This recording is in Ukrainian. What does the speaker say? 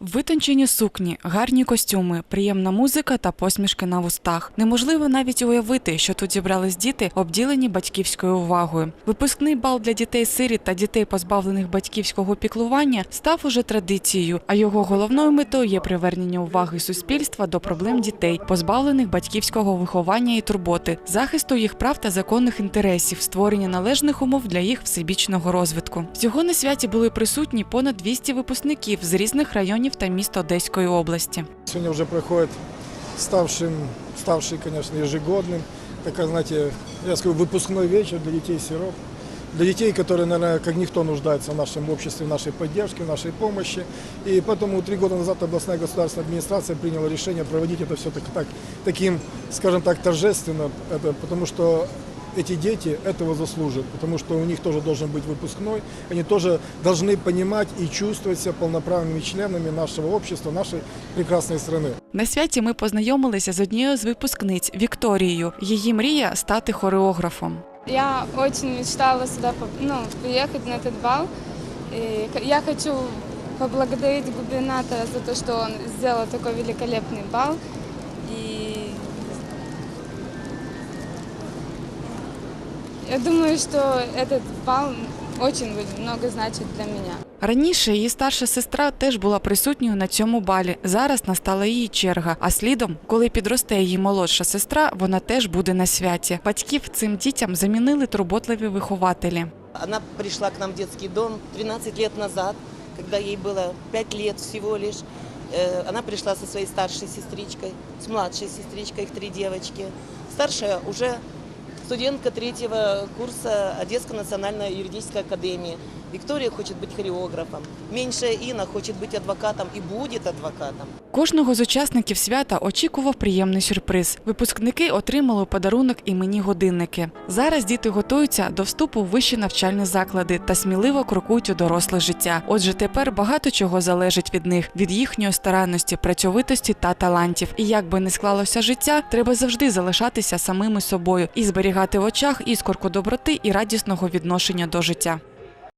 Витончені сукні, гарні костюми, приємна музика та посмішки на вустах. Неможливо навіть уявити, що тут зібрались діти, обділені батьківською увагою. Випускний бал для дітей сиріт та дітей, позбавлених батьківського піклування, став уже традицією, а його головною метою є привернення уваги суспільства до проблем дітей, позбавлених батьківського виховання і турботи, захисту їх прав та законних інтересів, створення належних умов для їх всебічного розвитку. Всього на святі були присутні понад 200 випускників з різних районів та міст Одеської області. Сегодня уже проходит ставшим, ставший, конечно, ежегодным, такая, знаете, я скажу, выпускной вечер для детей-сирот. Для детей, которые, наверное, как никто нуждаются в нашем обществе, в нашей поддержке, в нашей помощи. И поэтому три года назад областная государственная администрация приняла решение проводить это все так, так, таким, скажем так, торжественно, это, потому что эти дети этого заслужат, потому что у них тоже должен быть выпускной, они тоже должны понимать и чувствовать себя полноправными членами нашего общества, нашей прекрасной страны. На святі ми познайомилися з однією з випускниць Вікторією. Її мрія стати хореографом. Я очень мечтала сюда поп- ну, приехать на этот бал. И х- я хочу поблагодарить губернатора за то, что он сделал такой великолепный бал. И я думаю, что этот бал очень будет много значит для меня. Раніше її старша сестра теж була присутньою на цьому балі. Зараз настала її черга. А слідом, коли підросте її молодша сестра, вона теж буде на святі. Батьків цим дітям замінили турботливі вихователі. Она пришла к нам в детский дом 13 лет назад, когда ей было 5 лет всего лишь. Э, Она пришла со своей старшей сестричкой, с младшей сестричкой, их три девочки. Старшая уже студентка третьего курса Одесской национальной юридической академии. Виктория хочет быть хореографом. Меньшая Инна хочет быть адвокатом и будет адвокатом. Кожного з учасників свята очікував приємний сюрприз. Випускники отримали подарунок іменні годинники. Зараз діти готуються до вступу в вищі навчальні заклади та сміливо крокують у доросле життя. Отже, тепер багато чого залежить від них, від їхньої старанності, працьовитості та талантів. І як би не склалося життя, треба завжди залишатися самими собою і зберігати в очах іскорку доброти і радісного відношення до життя.